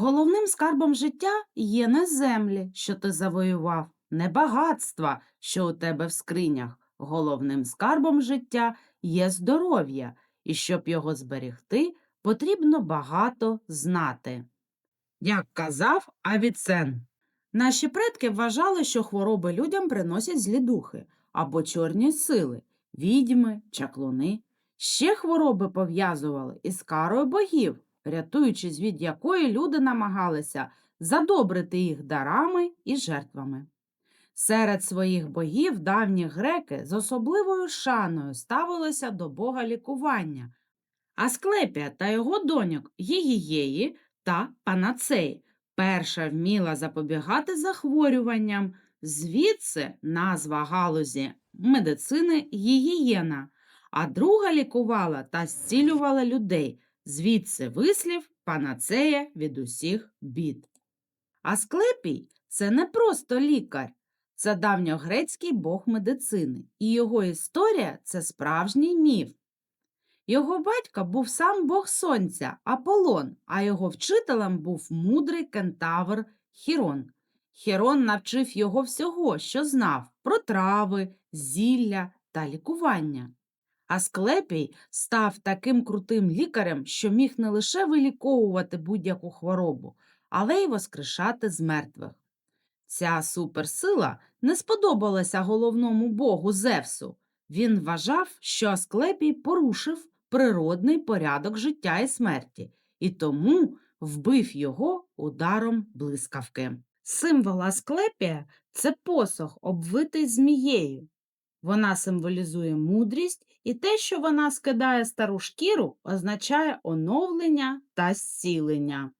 Головним скарбом життя є не землі, що ти завоював, не багатства, що у тебе в скринях. Головним скарбом життя є здоров'я, і щоб його зберегти, потрібно багато знати. Як казав Авіцен. Наші предки вважали, що хвороби людям приносять злі духи або чорні сили, відьми, чаклуни. Ще хвороби пов'язували із карою богів, рятуючись від якої люди намагалися задобрити їх дарами і жертвами. Серед своїх богів давні греки з особливою шаною ставилися до бога лікування, Асклепія та його доньок Гігієї та Панацеї. Перша вміла запобігати захворюванням, звідси назва галузі медицини гігієна, а друга лікувала та зцілювала людей, звідси вислів панацея від усіх бід. Асклепій це не просто лікар, це давньогрецький бог медицини, і його історія це справжній міф. Його батько був сам бог сонця Аполлон, а його вчителем був мудрий кентавр Хірон. Хірон навчив його всього, що знав про трави, зілля та лікування. Асклепій став таким крутим лікарем, що міг не лише виліковувати будь-яку хворобу, але й воскрешати з мертвих. Ця суперсила не сподобалася головному богу Зевсу. Він вважав, що Асклепій порушив природний порядок життя і смерті, і тому вбив його ударом блискавки. Символ Асклепія це посох, обвитий змією. Вона символізує мудрість, і те, що вона скидає стару шкіру, означає оновлення та зцілення.